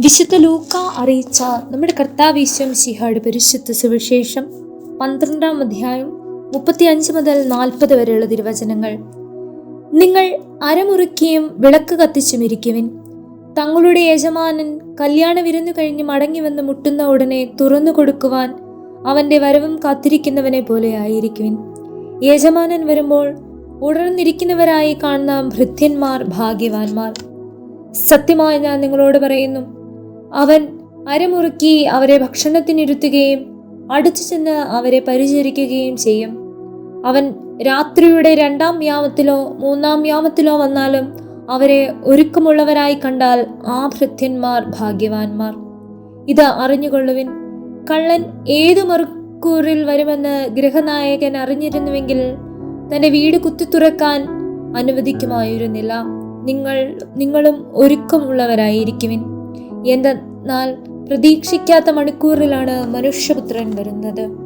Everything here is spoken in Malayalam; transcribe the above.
വിശുദ്ധ ലൂക്ക അറിയിച്ച നമ്മുടെ കർത്താവീശ്വം ശിഹാട് പരിശുദ്ധ സുവിശേഷം പന്ത്രണ്ടാം അധ്യായം മുപ്പത്തി അഞ്ച് മുതൽ നാൽപ്പത് വരെയുള്ള തിരുവചനങ്ങൾ. നിങ്ങൾ അരമുറുക്കിയും വിളക്ക് കത്തിച്ചും ഇരിക്കുവിൻ. തങ്ങളുടെ യജമാനൻ കല്യാണ വിരുന്നു കഴിഞ്ഞ് മടങ്ങി വന്ന് മുട്ടുന്ന ഉടനെ തുറന്നു കൊടുക്കുവാൻ അവന്റെ വരവും കാത്തിരിക്കുന്നവനെ പോലെ ആയിരിക്കുവിൻ. യജമാനൻ വരുമ്പോൾ ഉണർന്നിരിക്കുന്നവരായി കാണുന്ന ഭൃത്യന്മാർ ഭാഗ്യവാന്മാർ. സത്യമായി ഞാൻ നിങ്ങളോട് പറയുന്നു അവൻ അരമുറുക്കി അവരെ ഭക്ഷണത്തിനിരുത്തുകയും അടുത്തു ചെന്ന് അവരെ പരിചരിക്കുകയും ചെയ്യും. അവൻ രാത്രിയുടെ രണ്ടാം യാമത്തിലോ മൂന്നാം യാമത്തിലോ വന്നാലും അവരെ ഒരുക്കമുള്ളവരായി കണ്ടാൽ ആ ഭൃത്യന്മാർ ഭാഗ്യവാന്മാർ. ഇത് അറിഞ്ഞുകൊള്ളുവിൻ. കള്ളൻ ഏതു മറുക്കൂറിൽ വരുമെന്ന് ഗൃഹനായകൻ അറിഞ്ഞിരുന്നുവെങ്കിൽ തന്റെ വീട് കുത്തി തുറക്കാൻ അനുവദിക്കുമായിരുന്നില്ല. നിങ്ങൾ നിങ്ങളും ഒരുക്കമുള്ളവരായിരിക്കുവിൻ. എന്തെന്നാൽ പ്രതീക്ഷിക്കാത്ത മണിക്കൂറിലാണ് മനുഷ്യപുത്രൻ വരുന്നത്.